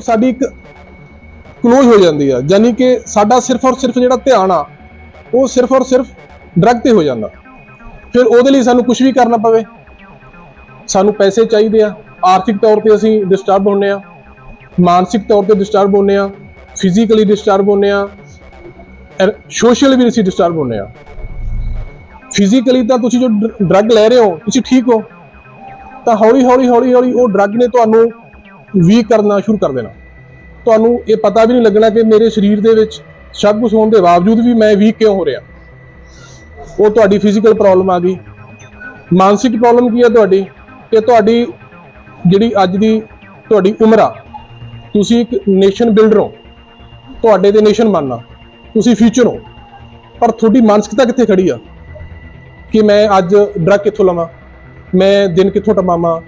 ਸਾਡੀ ਇੱਕ ਕਲੋਜ਼ ਹੋ ਜਾਂਦੀ ਆ ਯਾਨੀ ਕਿ ਸਾਡਾ ਸਿਰਫ ਔਰ ਸਿਰਫ ਜਿਹੜਾ ਧਿਆਨ ਆ, ਉਹ ਸਿਰਫ ਔਰ ਸਿਰਫ ਡਰਗ ਤੇ ਹੋ ਜਾਂਦਾ। ਫਿਰ ਉਹਦੇ ਲਈ ਸਾਨੂੰ ਕੁਝ ਵੀ ਕਰਨਾ ਪਵੇ। ਸਾਨੂੰ ਪੈਸੇ ਚਾਹੀਦੇ ਆ। ਆਰਥਿਕ ਤੌਰ ਤੇ ਅਸੀਂ ਡਿਸਟਰਬ ਹੁੰਨੇ ਆ। ਮਾਨਸਿਕ ਤੌਰ ਤੇ ਡਿਸਟਰਬ ਹੁੰਨੇ ਆ। ਫਿਜ਼ੀਕਲੀ ਡਿਸਟਰਬ ਹੁੰਨੇ ਆ। ਸੋਸ਼ਲ ਵੀ ਅਸੀਂ ਡਿਸਟਰਬ ਹੁੰਨੇ ਆ। ਫਿਜ਼ੀਕਲੀ ਤਾਂ ਤੁਸੀਂ ਜੋ ਡਰੱਗ ਲੈ ਰਹੇ ਹੋ, ਤੁਸੀਂ ਠੀਕ ਹੋ। ਤਾਂ ਹੌਲੀ ਹੌਲੀ ਹੌਲੀ ਹੌਲੀ ਉਹ ਡਰੱਗ ਨੇ ਤੁਹਾਨੂੰ ਵੀਕ ਕਰਨਾ ਸ਼ੁਰੂ ਕਰ ਦੇਣਾ। ਤੁਹਾਨੂੰ ਇਹ ਪਤਾ ਵੀ ਨਹੀਂ ਲੱਗਣਾ ਕਿ ਮੇਰੇ ਸਰੀਰ ਦੇ ਵਿੱਚ ਸਭ ਕੁਝ ਹੋਣ ਦੇ ਬਾਵਜੂਦ ਵੀ ਮੈਂ ਵੀਕ ਕਿਉਂ ਹੋ ਰਿਹਾ। ਉਹ ਤੁਹਾਡੀ ਫਿਜ਼ੀਕਲ ਪ੍ਰੋਬਲਮ ਆ ਗਈ। ਮਾਨਸਿਕ ਪ੍ਰੋਬਲਮ ਕੀ ਹੈ ਤੁਹਾਡੀ? ਕਿ ਤੁਹਾਡੀ ਜਿਹੜੀ ਅੱਜ ਦੀ ਤੁਹਾਡੀ ਉਮਰ ਆ, ਤੁਸੀਂ ਇੱਕ ਨੇਸ਼ਨ ਬਿਲਡਰ ਹੋ। ਤੁਹਾਡੇ ਤੇ ਨੇਸ਼ਨ ਬਣਨਾ। ਤੁਸੀਂ ਫਿਊਚਰ ਹੋ। ਪਰ ਤੁਹਾਡੀ ਮਾਨਸਿਕਤਾ ਕਿੱਥੇ ਖੜੀ ਆ? ਕਿ ਮੈਂ ਅੱਜ ਡਰਗ ਕਿੱਥੋਂ ਲਵਾਂ? ਮੈਂ ਦਿਨ ਕਿੱਥੋਂ ਟਪਾਵਾਂ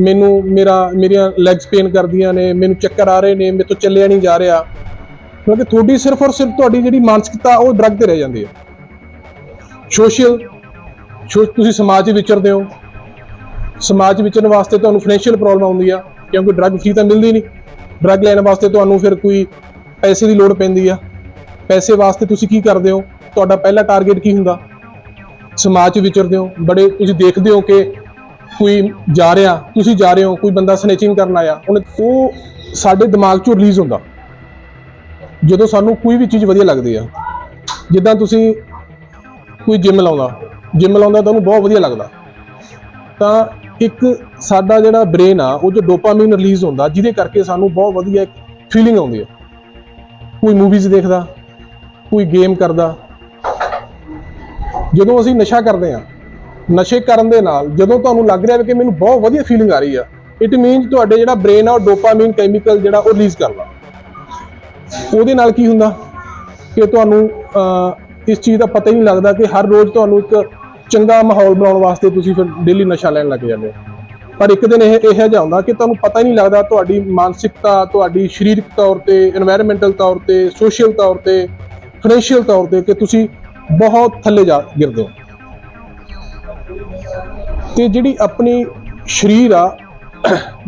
ਮੈਨੂੰ ਮੇਰਾ, ਮੇਰੀਆਂ ਲੈਗਸ ਪੇਨ ਕਰਦੀਆਂ ਨੇ, ਮੈਨੂੰ ਚੱਕਰ ਆ ਰਹੇ ਨੇ, ਮੇਰੇ ਤੋਂ ਚੱਲਿਆ ਨਹੀਂ ਜਾ ਰਿਹਾ। ਕਿਉਂਕਿ ਤੁਹਾਡੀ ਸਿਰਫ ਔਰ ਸਿਰਫ ਤੁਹਾਡੀ ਜਿਹੜੀ ਮਾਨਸਿਕਤਾ, ਉਹ ਡਰਗ ਤੇ ਰਹਿ ਜਾਂਦੀ ਹੈ। ਸੋਸ਼ਲ ਤੁਸੀਂ ਸਮਾਜ 'ਚ ਵਿਚਰਦੇ ਹੋ। ਸਮਾਜ 'ਚ ਵਿਚਰਨ ਵਾਸਤੇ ਤੁਹਾਨੂੰ ਫਾਈਨੈਂਸ਼ੀਅਲ ਪ੍ਰੋਬਲਮ ਆਉਂਦੀ ਆ, ਕਿਉਂਕਿ ਡਰੱਗ ਫ੍ਰੀ ਤਾਂ ਮਿਲਦੀ ਨਹੀਂ। ਡਰੱਗ ਲੈਣ ਵਾਸਤੇ ਤੁਹਾਨੂੰ ਫਿਰ ਕੋਈ ਪੈਸੇ ਦੀ ਲੋੜ ਪੈਂਦੀ ਆ। ਪੈਸੇ ਵਾਸਤੇ ਤੁਸੀਂ ਕੀ ਕਰਦੇ ਹੋ? ਤੁਹਾਡਾ ਪਹਿਲਾ ਟਾਰਗੇਟ ਕੀ ਹੁੰਦਾ? ਸਮਾਜ 'ਚ ਵਿਚਰਦੇ ਹੋ। ਬੜੇ ਤੁਸੀਂ ਦੇਖਦੇ ਹੋ ਕਿ ਕੋਈ ਜਾ ਰਿਹਾ, ਤੁਸੀਂ ਜਾ ਰਹੇ ਹੋ, ਕੋਈ ਬੰਦਾ ਸਨੇਚਿੰਗ ਕਰਨ ਆਇਆ, ਉਹਨੇ ਉਹ ਸਾਡੇ ਦਿਮਾਗ 'ਚੋਂ ਰਿਲੀਜ਼ ਹੁੰਦਾ। ਜਦੋਂ ਸਾਨੂੰ ਕੋਈ ਵੀ ਚੀਜ਼ ਵਧੀਆ ਲੱਗਦੀ ਆ, ਜਿੱਦਾਂ ਤੁਸੀਂ ਕੋਈ ਜਿਮ ਲਾਉਂਦਾ ਜਿਮ ਲਾਉਂਦਾ ਤੁਹਾਨੂੰ ਬਹੁਤ ਵਧੀਆ ਲੱਗਦਾ। ਤਾਂ ਇੱਕ ਸਾਡਾ ਜਿਹੜਾ ਬ੍ਰੇਨ ਆ, ਉਹ ਜੋ ਡੋਪਾਮਾਈਨ ਰਿਲੀਜ਼ ਹੁੰਦਾ, ਜਿਹਦੇ ਕਰਕੇ ਸਾਨੂੰ ਬਹੁਤ ਵਧੀਆ ਇੱਕ ਫੀਲਿੰਗ ਆਉਂਦੀ ਹੈ ਕੋਈ ਮੂਵੀਜ਼ ਦੇਖਦਾ, ਕੋਈ ਗੇਮ ਕਰਦਾ। ਜਦੋਂ ਅਸੀਂ ਨਸ਼ਾ ਕਰਦੇ ਆ ਨਸ਼ੇ ਕਰਨ ਦੇ ਨਾਲ ਜਦੋਂ ਤੁਹਾਨੂੰ ਲੱਗ ਰਿਹਾ ਕਿ ਮੈਨੂੰ ਬਹੁਤ ਵਧੀਆ ਫੀਲਿੰਗ ਆ ਰਹੀ ਆ ਇਟ ਮੀਨਸ ਤੁਹਾਡੇ ਜਿਹੜਾ ਬ੍ਰੇਨ ਆ ਉਹ ਡੋਪਾਮਾਈਨ ਕੈਮੀਕਲ ਜਿਹੜਾ ਉਹ ਰਿਲੀਜ਼ ਕਰਦਾ। ਉਹਦੇ ਨਾਲ ਕੀ ਹੁੰਦਾ ਕਿ ਤੁਹਾਨੂੰ ਇਸ ਚੀਜ਼ ਦਾ ਪਤਾ ਹੀ ਨਹੀਂ ਲੱਗਦਾ ਕਿ ਹਰ ਰੋਜ਼ ਤੁਹਾਨੂੰ ਇੱਕ ਚੰਗਾ ਮਾਹੌਲ ਬਣਾਉਣ ਵਾਸਤੇ ਤੁਸੀਂ ਫਿਰ ਡੇਲੀ ਨਸ਼ਾ ਲੈਣ ਲੱਗ ਜਾਂਦੇ ਹੋ। ਪਰ ਇੱਕ ਦਿਨ ਇਹ ਇਹ ਹੁੰਦਾ ਕਿ ਤੁਹਾਨੂੰ ਪਤਾ ਹੀ ਨਹੀਂ ਲੱਗਦਾ ਤੁਹਾਡੀ ਮਾਨਸਿਕਤਾ, ਤੁਹਾਡੀ ਸਰੀਰਕ ਤੌਰ ਤੇ এনवायरमेंटਲ ਤੌਰ ਤੇ ਸੋਸ਼ਲ ਤੌਰ ਤੇ ਫਾਈਨੈਂਸ਼ੀਅਲ ਤੌਰ ਤੇ ਕਿ ਤੁਸੀਂ ਬਹੁਤ ਥੱਲੇ ਜਾ ਗਿਰਦੇ ਹੋ। ਤੇ ਜਿਹੜੀ ਆਪਣੀ ਸਰੀਰ ਆ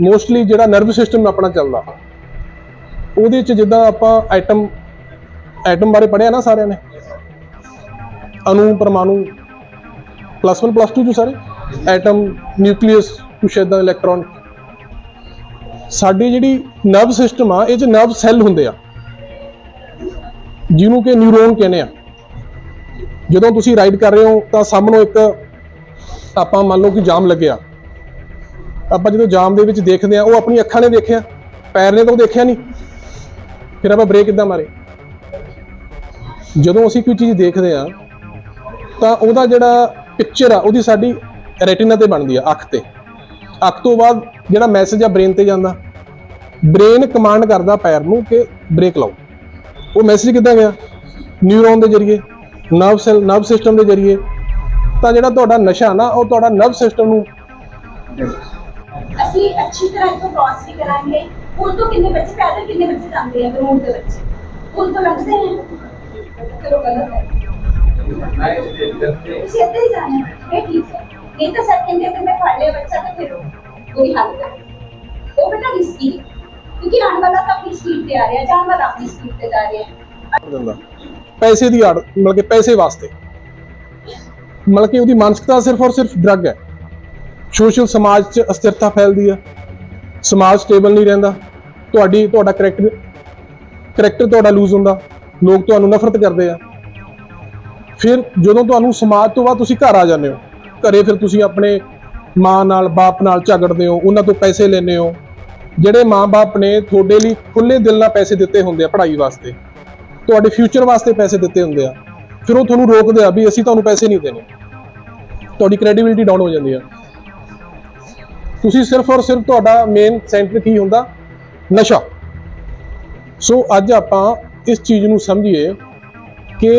ਮੋਸਟਲੀ ਜਿਹੜਾ ਨਰਵ ਸਿਸਟਮ ਆਪਣਾ ਚੱਲਦਾ। ਉਹਦੇ ਚ ਜਿੱਦਾਂ ਆਪਾਂ ਐਟਮ ਐਟਮ ਬਾਰੇ ਪੜਿਆ ਨਾ ਸਾਰਿਆਂ ਨੇ? ਅਣੂ, ਪਰਮਾਣੂ ਪਲੱਸ 1 ਪਲੱਸ 2 ਚ ਸਾਰੇ ਐਟਮ ਨਿਊਕਲੀਅਸ ਕੁਛ ਏਦਾਂ ਇਲੈਕਟ੍ਰੋਨ ਸਾਡੀ ਜਿਹੜੀ ਨਰਵ ਸਿਸਟਮ ਆ, ਇਹ ਚ ਨਰਵ ਸੈੱਲ ਹੁੰਦੇ ਆ। ਜਿਹਨੂੰ ਕਿ ਨਿਊਰੋਨ ਕਹਿੰਦੇ ਆ। ਜਦੋਂ ਤੁਸੀਂ ਰਾਈਡ ਕਰ ਰਹੇ ਹੋ, ਤਾਂ ਸਾਹਮਣੋਂ ਇੱਕ ਆਪਾਂ ਮੰਨ ਲਓ ਕਿ ਜਾਮ ਲੱਗਿਆ। ਆਪਾਂ ਜਦੋਂ ਜਾਮ ਦੇ ਵਿੱਚ ਦੇਖਦੇ ਆ ਉਹ ਆਪਣੀ ਅੱਖਾਂ ਨੇ ਦੇਖਿਆ, ਪੈਰ ਨੇ ਤਾਂ ਉਹ ਦੇਖਿਆ ਨਹੀਂ। ਫਿਰ ਆਪਾਂ ਬ੍ਰੇਕ ਕਿੱਦਾਂ ਮਾਰੇ? ਜਦੋਂ ਅਸੀਂ ਕੋਈ ਚੀਜ਼ ਦੇਖਦੇ ਆ ਤਾਂ ਉਹਦਾ ਜਿਹੜਾ ਪਿਕਚਰ ਆ, ਉਹਦੀ ਸਾਡੀ ਰੈਟੀਨਾ ਤੇ ਬਣਦੀ ਆ, ਅੱਖ ਤੇ। ਅੱਖ ਤੋਂ ਬਾਅਦ ਜਿਹੜਾ ਮੈਸੇਜ ਆ ਬ੍ਰੇਨ ਤੇ ਜਾਂਦਾ। ਬ੍ਰੇਨ ਕਮਾਂਡ ਕਰਦਾ ਪੈਰ ਨੂੰ ਕਿ ਬ੍ਰੇਕ ਲਾਓ। ਉਹ ਮੈਸੇਜ ਕਿੱਦਾਂ ਗਿਆ? ਨਿਊਰੋਨ ਦੇ ਜ਼ਰੀਏ ਨਰਵ ਸੈਲ ਨਰਵ ਸਿਸਟਮ ਦੇ ਜ਼ਰੀਏ। ਤਾਂ ਜਿਹੜਾ ਤੁਹਾਡਾ ਨਸ਼ਾ ਨਾ ਉਹ ਤੁਹਾਡਾ ਨਰਵ ਸਿਸਟਮ ਨੂੰ ਅਸੀਂ ਅੱਛੀ ਤਰ੍ਹਾਂ ਇੱਥੋਂ ਕ੍ਰਾਸ ਵੀ ਕਰਾਂਗੇ। ਪੁਲ ਤੋਂ ਕਿੰਨੇ ਬੱਚੇ ਪੈਦਲ ਕਿੰਨੇ ਬੱਚੇ ਜਾਂਦੇ ਆ ਰੋਡ ਦੇ ਬੱਚੇ ਪੁਲ ਤੋਂ ਲੰਘਦੇ ਨੇ ਚਲੋ ਗਲਤ ਹੈ ਤੁਸੀਂ ਇੱਥੇ ਹੀ ਜਾਣਾ। ਹੈ। ਇਹ ਠੀਕ ਹੈ। ਨਹੀਂ ਤਾਂ ਸਰ ਕਹਿੰਦੇ ਕਿ ਮੈਂ ਫੜ ਲਿਆ ਬੱਚਾ ਤਾਂ ਫਿਰ ਕੋਈ ਹੱਲ ਕਰ। ਉਹ ਬੇਟਾ ਰਿਸਕੀ ਹੈ ਕਿਉਂਕਿ ਆਉਣ ਵਾਲਾ ਤਾਂ ਆਪਣੀ ਸਪੀਡ ਤੇ ਆ ਰਿਹਾ ਜਾਣ ਵਾਲਾ ਆਪਣੀ ਸਪੀਡ ਤੇ ਜਾ ਰਿਹਾ। ਹੈ ਪੈਸੇ ਦੀ ਆੜ ਮਤਲਬ ਕਿ ਪੈਸੇ ਵਾਸਤੇ। ਮਤਲਬ ਕਿ ਉਹਦੀ ਮਾਨਸਿਕਤਾ ਸਿਰਫ ਔਰ ਸਿਰਫ ਡਰੱਗ ਹੈ। ਸੋਸ਼ਲ ਸਮਾਜ 'ਚ ਅਸਥਿਰਤਾ ਫੈਲਦੀ ਆ ਸਮਾਜ ਸਟੇਬਲ ਨਹੀਂ ਰਹਿੰਦਾ। ਤੁਹਾਡੀ, ਤੁਹਾਡਾ ਕਰੈਕਟਰ ਕਰੈਕਟਰ ਤੁਹਾਡਾ ਲੂਜ਼ ਹੁੰਦਾ। ਲੋਕ ਤੁਹਾਨੂੰ ਨਫ਼ਰਤ ਕਰਦੇ ਆ। ਫਿਰ ਜਦੋਂ ਤੁਹਾਨੂੰ ਸਮਾਜ ਤੋਂ ਬਾਅਦ ਤੁਸੀਂ ਘਰ ਆ ਜਾਂਦੇ ਹੋ, ਘਰੇ ਫਿਰ ਤੁਸੀਂ ਆਪਣੇ ਮਾਂ ਨਾਲ, ਬਾਪ ਨਾਲ ਝਗੜਦੇ ਹੋ, ਉਹਨਾਂ ਤੋਂ ਪੈਸੇ ਲੈਂਦੇ ਹੋ। ਜਿਹੜੇ ਮਾਂ-ਬਾਪ ਨੇ ਤੁਹਾਡੇ ਲਈ ਖੁੱਲੇ ਦਿਲ ਨਾਲ ਪੈਸੇ ਦਿੱਤੇ ਹੁੰਦੇ ਆ ਪੜ੍ਹਾਈ ਵਾਸਤੇ, ਤੁਹਾਡੇ ਫਿਊਚਰ ਵਾਸਤੇ ਪੈਸੇ ਦਿੱਤੇ ਹੁੰਦੇ ਆ। ਫਿਰ ਉਹ ਤੁਹਾਨੂੰ ਰੋਕਦੇ ਆ ਵੀ ਅਸੀਂ ਤੁਹਾਨੂੰ ਪੈਸੇ ਨਹੀਂ ਦੇਣੇ। ਤੁਹਾਡੀ ਕ੍ਰੈਡੀਬਿਲਿਟੀ ਡਾਊਨ ਹੋ ਜਾਂਦੀ ਆ ਤੁਸੀਂ ਸਿਰਫ ਔਰ ਸਿਰਫ ਤੁਹਾਡਾ ਮੇਨ ਸੈਂਟਰ ਕੀ ਹੁੰਦਾ, ਨਸ਼ਾ। ਸੋ ਅੱਜ ਆਪਾਂ ਇਸ ਚੀਜ਼ ਨੂੰ ਸਮਝੀਏ ਕਿ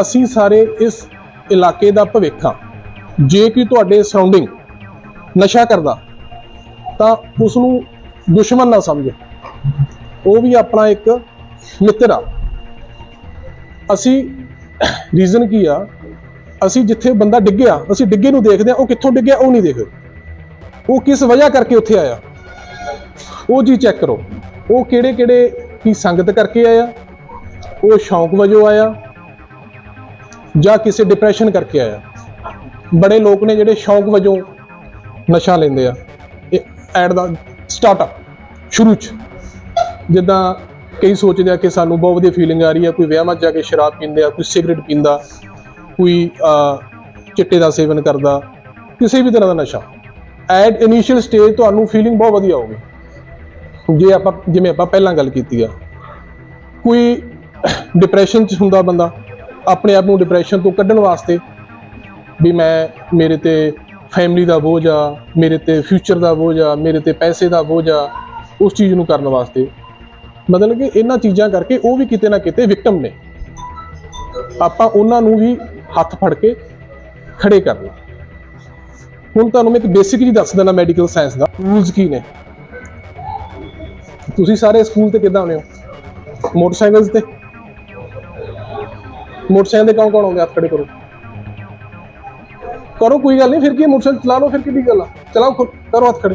ਅਸੀਂ ਸਾਰੇ ਇਸ ਇਲਾਕੇ ਦਾ ਭਵਿੱਖ ਹਾਂ। ਜੇ ਕਿ ਤੁਹਾਡੇ ਸਰਾਊਂਡਿੰਗ ਨਸ਼ਾ ਕਰਦਾ, ਤਾਂ ਉਸ ਨੂੰ ਦੁਸ਼ਮਣ ਨਾ ਸਮਝੋ। ਉਹ ਵੀ ਆਪਣਾ ਇੱਕ ਮਿੱਤਰ ਆ। ਅਸੀਂ ਰੀਜ਼ਨ ਕੀ ਆ ਅਸੀਂ ਜਿੱਥੇ ਬੰਦਾ ਡਿੱਗਿਆ ਅਸੀਂ ਡਿੱਗੇ ਨੂੰ ਦੇਖਦੇ ਆ ਉਹ ਕਿੱਥੋਂ ਡਿੱਗਿਆ ਉਹ ਨਹੀਂ ਦੇਖਦੇ। ਉਹ ਕਿਸ ਵਜ੍ਹਾ ਕਰਕੇ ਉੱਥੇ ਆਇਆ? ਉਹ ਜੀ ਚੈੱਕ ਕਰੋ। ਉਹ ਕਿਹੜੇ ਕਿਹੜੇ ਕੀ ਸੰਗਤ ਕਰਕੇ ਆਇਆ? ਉਹ ਸ਼ੌਂਕ ਵਜੋਂ ਆਇਆ? ਜਾਂ ਕਿਸੇ ਡਿਪਰੈਸ਼ਨ ਕਰਕੇ ਆਇਆ? ਬੜੇ ਲੋਕ ਨੇ ਜਿਹੜੇ ਸ਼ੌਂਕ ਵਜੋਂ ਨਸ਼ਾ ਲੈਂਦੇ ਆ। ਇਹ ਐਟ ਦਾ ਸਟਾਰਟਅਪ ਸ਼ੁਰੂ ਚ। ਜਿੱਦਾਂ ਕਈ ਸੋਚਦੇ ਆ ਕਿ ਸਾਨੂੰ ਬਹੁਤ ਵਧੀਆ ਫੀਲਿੰਗ ਆ ਰਹੀ ਆ, ਕੋਈ ਵਿਆਹਾਂ 'ਚ ਜਾ ਕੇ ਸ਼ਰਾਬ ਪੀਂਦੇ ਆ, ਕੋਈ ਸਿਗਰਟ ਪੀਂਦਾ। ਕੋਈ ਚਿੱਟੇ ਦਾ ਸੇਵਨ ਕਰਦਾ, ਕਿਸੇ ਵੀ ਤਰ੍ਹਾਂ ਦਾ ਨਸ਼ਾ। ਐਟ ਇਨੀਸ਼ੀਅਲ ਸਟੇਜ ਤੁਹਾਨੂੰ ਫੀਲਿੰਗ ਬਹੁਤ ਵਧੀਆ ਹੋਊਗੀ ਜੇ ਆਪਾਂ, ਜਿਵੇਂ ਆਪਾਂ ਪਹਿਲਾਂ ਗੱਲ ਕੀਤੀ ਆ, ਕੋਈ ਡਿਪਰੈਸ਼ਨ 'ਚ ਹੁੰਦਾ ਬੰਦਾ, ਆਪਣੇ ਆਪ ਨੂੰ ਡਿਪਰੈਸ਼ਨ ਤੋਂ ਕੱਢਣ ਵਾਸਤੇ ਵੀ ਮੈਂ, ਮੇਰੇ ਤੇ ਫੈਮਿਲੀ ਦਾ ਬੋਝ ਆ, ਮੇਰੇ ਤੇ ਫਿਊਚਰ ਦਾ ਬੋਝ ਆ, ਮੇਰੇ ਤੇ ਪੈਸੇ ਦਾ ਬੋਝ ਆ, ਉਸ ਚੀਜ਼ ਨੂੰ ਕਰਨ ਵਾਸਤੇ। ਮਤਲਬ ਕਿ ਇਹਨਾਂ ਚੀਜ਼ਾਂ ਕਰਕੇ ਉਹ ਵੀ ਕਿਤੇ ਨਾ ਕਿਤੇ ਵਿਕਟਮ ਨੇ। ਆਪਾਂ ਉਹਨਾਂ ਨੂੰ ਵੀ ਹੱਥ ਫੜ ਕੇ ਖੜੇ ਕਰਨਾ ਹੁਣ ਤੁਹਾਨੂੰ ਮੈਂ ਇੱਕ ਬੇਸਿਕ ਜੀ ਦੱਸ ਦਿੰਦਾ ਮੈਡੀਕਲ ਸਾਇੰਸ ਦਾ ਰੂਲਸ ਕੀ ਨੇ? ਤੁਸੀਂ ਸਾਰੇ ਸਕੂਲ ਤੇ ਕਿੱਦਾਂ ਆਉਂਦੇ ਹੋ? ਮੋਟਰਸਾਈਕਲਸ ਤੇ? ਮੋਟਰਸਾਈਕਲ ਤੇ ਕੌਣ ਕੌਣ ਆਉਂਦੇ ਹੱਥ ਖੜੇ ਕਰੋ। ਕਰੋ ਕੋਈ ਗੱਲ ਨਹੀਂ, ਫਿਰ ਕੀ ਮੋਟਰਸਾਈਕਲ ਚਲਾ ਲਓ, ਫਿਰ ਕਿੱਡੀ ਗੱਲ ਆ? ਚਲਾਓ ਕਰੋ ਹੱਥ ਖੜੇ।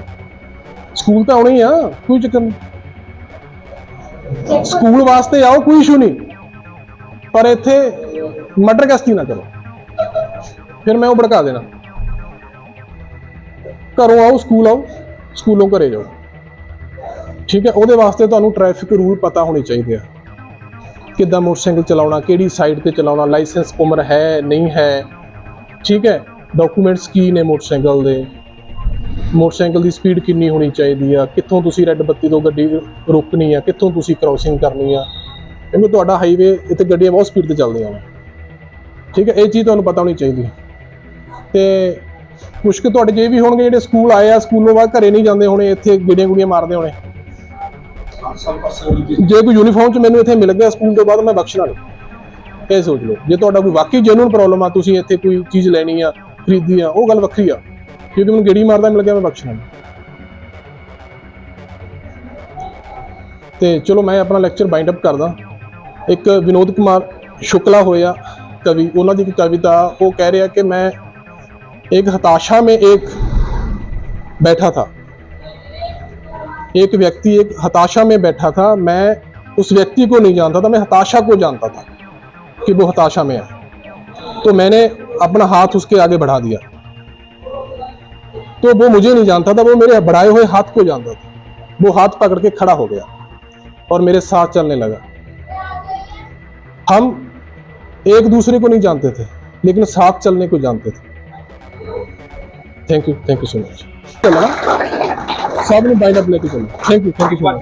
ਸਕੂਲ ਤਾਂ ਆਉਣੇ ਆ, ਕੋਈ ਚੱਕਰ ਨਹੀਂ। ਸਕੂਲ ਵਾਸਤੇ ਆਓ, ਕੋਈ ਇਸ਼ੂ ਨਹੀਂ। ਪਰ ਇੱਥੇ ਮਰਡਰ ਗਸਤੀ ਨਾ ਕਰੋ। ਫਿਰ ਮੈਂ ਉਹ ਭੜਕਾ ਦੇਣਾ। ਘਰੋਂ ਆਓ, ਸਕੂਲ ਆਓ, ਸਕੂਲੋਂ ਘਰੇ ਜਾਓ। ਠੀਕ ਹੈ, ਉਹਦੇ ਵਾਸਤੇ ਤੁਹਾਨੂੰ ਟ੍ਰੈਫਿਕ ਰੂਲ ਪਤਾ ਹੋਣੇ ਚਾਹੀਦੇ ਆ। ਕਿੱਦਾਂ ਮੋਟਰਸਾਈਕਲ ਚਲਾਉਣਾ, ਕਿਹੜੀ ਸਾਈਡ ਤੇ ਚਲਾਉਣਾ ਲਾਇਸੈਂਸ ਉਮਰ ਹੈ, ਨਹੀਂ ਹੈ। ਠੀਕ ਹੈ ਡਾਕੂਮੈਂਟਸ ਕੀ ਨੇ ਮੋਟਰਸਾਈਕਲ ਦੇ? ਮੋਟਰਸਾਈਕਲ ਦੀ ਸਪੀਡ ਕਿੰਨੀ ਹੋਣੀ ਚਾਹੀਦੀ ਆ? ਕਿੱਥੋਂ ਤੁਸੀਂ ਰੈੱਡ ਬੱਤੀ ਤੋਂ ਗੱਡੀ ਰੋਕਣੀ ਆ? ਕਿੱਥੋਂ ਤੁਸੀਂ ਕ੍ਰਾਸਿੰਗ ਕਰਨੀ ਆ? ਕਿਉਂਕਿ ਤੁਹਾਡਾ ਹਾਈਵੇ ਇੱਥੇ ਗੱਡੀਆਂ ਬਹੁਤ ਸਪੀਡ ਤੇ ਚੱਲਦੀਆਂ ਨੇ। ਠੀਕ ਹੈ, ਇਹ ਚੀਜ਼ ਤੁਹਾਨੂੰ ਪਤਾ ਹੋਣੀ ਚਾਹੀਦੀ ਹੈ। ਤੇ ਮੁਸ਼ਕਿਲ ਤੁਹਾਡੇ ਜੇ ਵੀ ਹੋਣਗੇ, ਜਿਹੜੇ ਸਕੂਲ ਆਏ ਆ, ਸਕੂਲੋਂ ਬਾਅਦ ਘਰੇ ਨਹੀਂ ਜਾਂਦੇ ਹੋਣੇ, ਇੱਥੇ ਗੇੜੀਆਂ ਗੁੜੀਆਂ ਮਾਰਦੇ ਹੋਣੇ। ਜੇ ਕੋਈ ਯੂਨੀਫਾਰਮ ਚ ਮੈਨੂੰ ਇੱਥੇ ਮਿਲ ਗਿਆ ਸਕੂਲ ਤੋਂ ਬਾਅਦ, ਮੈਂ ਬਖਸ਼ਣਾ ਨਹੀਂ। ਇਹ ਸੋਚ ਲਓ। ਜੇ ਤੁਹਾਡਾ ਕੋਈ ਵਾਕਈ ਜੈਨੂਇਨ ਪ੍ਰੋਬਲਮ ਆ, ਤੁਸੀਂ ਇੱਥੇ ਕੋਈ ਚੀਜ਼ ਲੈਣੀ ਆ, ਖਰੀਦੀ ਆ, ਉਹ ਗੱਲ ਵੱਖਰੀ ਆ। ਕਿਉਂਕਿ ਮੈਨੂੰ ਗੇੜੀ ਮਾਰਦਾ ਮਿਲ ਗਿਆ, ਮੈਂ ਬਖਸ਼ਣਾ ਨਹੀਂ। ਤੇ ਚਲੋ, ਮੈਂ ਆਪਣਾ ਲੈਕਚਰ ਬਾਈਂਡ ਅਪ ਕਰਦਾ। ਇੱਕ ਵਿਨੋਦ ਕੁਮਾਰ ਸ਼ੁਕਲਾ ਹੋਇਆ। ਕਵੀ ਉਹਨਾਂ ਦੀ ਇੱਕ ਕਵਿਤਾ ਉਹ ਕਹਿ ਰਿਹਾ ਕਿ ਮੈਂ एक हताशा में एक बैठा था एक व्यक्ति एक हताशा में बैठा था मैं उस व्यक्ति को नहीं जानता था मैं हताशा को जानता था कि वो हताशा में है तो मैंने अपना हाथ उसके आगे बढ़ा दिया तो वो मुझे नहीं जानता था वो मेरे बढ़ाए हुए हाथ को जानता था वो हाथ पकड़ के खड़ा हो गया और मेरे साथ चलने लगा हम एक दूसरे को नहीं जानते थे, लेकिन साथ चलने को जानते थे। Thank you thank you so much चला सबने बाइंड अप लेके चला। Thank you thank you so much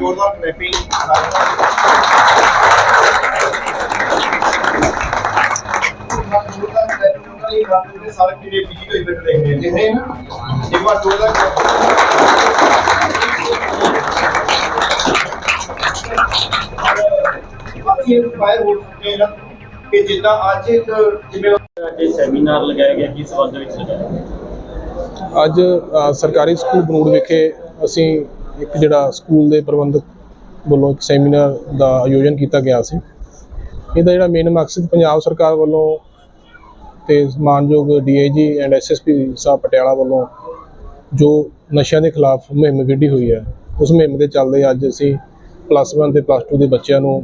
inspire हो सकते हैं। ਕਿ ਜਿੱਦਾਂ ਅੱਜ ਇੱਕ ਜਿਵੇਂ ਅੱਜ ਸੈਮੀਨਾਰ ਲਗਾਇਆ ਗਿਆ ਕਿਸ ਸੰਬੰਧ ਵਿੱਚ ਲਗਾਇਆ ਗਿਆ? ਅੱਜ ਸਰਕਾਰੀ ਸਕੂਲ ਬਨੂੜ ਵਿਖੇ ਅਸੀਂ ਇੱਕ ਜਿਹੜਾ ਸਕੂਲ ਦੇ ਪ੍ਰਬੰਧਕ ਵੱਲੋਂ ਇੱਕ ਸੈਮੀਨਾਰ ਦਾ ਆਯੋਜਨ ਕੀਤਾ ਗਿਆ ਸੀ ਇਹਦਾ ਜਿਹੜਾ ਮੇਨ ਮਕਸਦ ਪੰਜਾਬ ਸਰਕਾਰ ਵੱਲੋਂ ਤੇ ਮਾਨਯੋਗ ਡੀਆਈਜੀ ਐਂਡ ਐਸਐਸਪੀ ਸਾਹਿਬ ਪਟਿਆਲਾ ਵੱਲੋਂ ਜੋ ਨਸ਼ਿਆਂ ਦੇ ਖਿਲਾਫ ਮੁਹਿੰਮ ਵਿੱਢੀ ਹੋਈ ਹੈ ਉਸ ਮੁਹਿੰਮ ਦੇ ਚੱਲਦੇ ਅੱਜ ਅਸੀਂ ਪਲੱਸ 1 ਤੇ ਪਲੱਸ 2 ਦੇ ਬੱਚਿਆਂ ਨੂੰ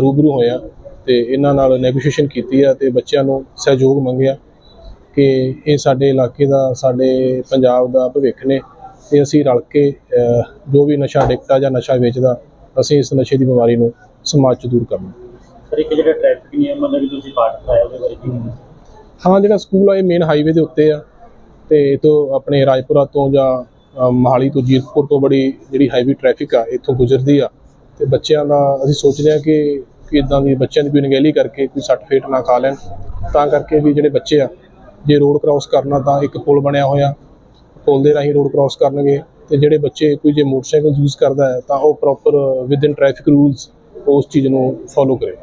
ਰੂਬਰੂ ਹੋਇਆ ਤੇ ਇਹਨਾਂ ਨਾਲ ਨੈਗੋਸ਼ੀਏਸ਼ਨ ਕੀਤੀ ਹੈ ਤੇ ਬੱਚਿਆਂ ਨੂੰ ਸਹਿਯੋਗ ਮੰਗਿਆ ਕਿ ਇਹ ਸਾਡੇ ਇਲਾਕੇ ਦਾ ਸਾਡੇ ਪੰਜਾਬ ਦਾ ਭਵਿੱਖ ਨੇ ਤੇ ਅਸੀਂ ਰਲ ਕੇ ਜੋ ਵੀ ਨਸ਼ਾ ਅਡਿਕਟ ਆ ਜਾਂ ਨਸ਼ਾ ਵੇਚਦਾ ਅਸੀਂ ਇਸ ਨਸ਼ੇ ਦੀ ਬਿਮਾਰੀ ਨੂੰ ਸਮਾਜ ਚ ਦੂਰ ਕਰਨਾ। ਸਰ ਇੱਕ ਜਿਹੜਾ ਟ੍ਰੈਫਿਕ ਨਿਯਮ ਦਾ ਵੀ ਤੁਸੀਂ ਪਾਠ ਕਰਾਇਆ ਉਹਦੇ ਬਾਰੇ ਕੀ ਹਾਂ ਜਿਹੜਾ ਸਕੂਲ ਆ ਇਹ ਮੇਨ ਹਾਈਵੇ ਦੇ ਉੱਤੇ ਆ ਤੇ ਇਹ ਤੋਂ ਆਪਣੇ ਰਾਜਪੁਰਾ ਤੋਂ ਜਾਂ ਮੋਹਾਲੀ ਤੋਂ ਜੀਰਕਪੁਰ ਤੋਂ ਬੜੀ ਜਿਹੜੀ ਹਾਈਵੇ ਟ੍ਰੈਫਿਕ ਆ ਇੱਥੋਂ ਗੁਜ਼ਰਦੀ ਆ ਤੇ ਬੱਚਿਆਂ ਦਾ ਅਸੀਂ ਸੋਚਦੇ ਆ ਕਿ ਕਿ ਇਦਾਂ ਦੀ ਬੱਚਿਆਂ ਦੀ ਕੋਈ ਨਗਹਿਲੀ ਕਰਕੇ ਕੋਈ ਸੱਟ ਫੇਟ ਨਾ ਖਾ ਲੈਣ, ਤਾਂ ਕਰਕੇ ਵੀ ਜਿਹੜੇ ਬੱਚੇ ਆ, ਜੇ ਰੋਡ ਕ੍ਰਾਸ ਕਰਨਾ ਤਾਂ ਇੱਕ ਪੁਲ ਬਣਿਆ ਹੋਇਆ, ਪੁਲ ਦੇ ਰਾਹੀਂ ਰੋਡ ਕ੍ਰਾਸ ਕਰਨਗੇ, ਤੇ ਜਿਹੜੇ ਬੱਚੇ ਕੋਈ ਜੇ ਮੋਟਰਸਾਈਕਲ ਯੂਜ਼ ਕਰਦਾ ਹੈ, ਤਾਂ ਉਹ ਪ੍ਰੋਪਰ ਵਿਦਿਨ ਟ੍ਰੈਫਿਕ ਰੂਲਸ ਉਸ ਚੀਜ਼ ਨੂੰ ਫੋਲੋ ਕਰੇ।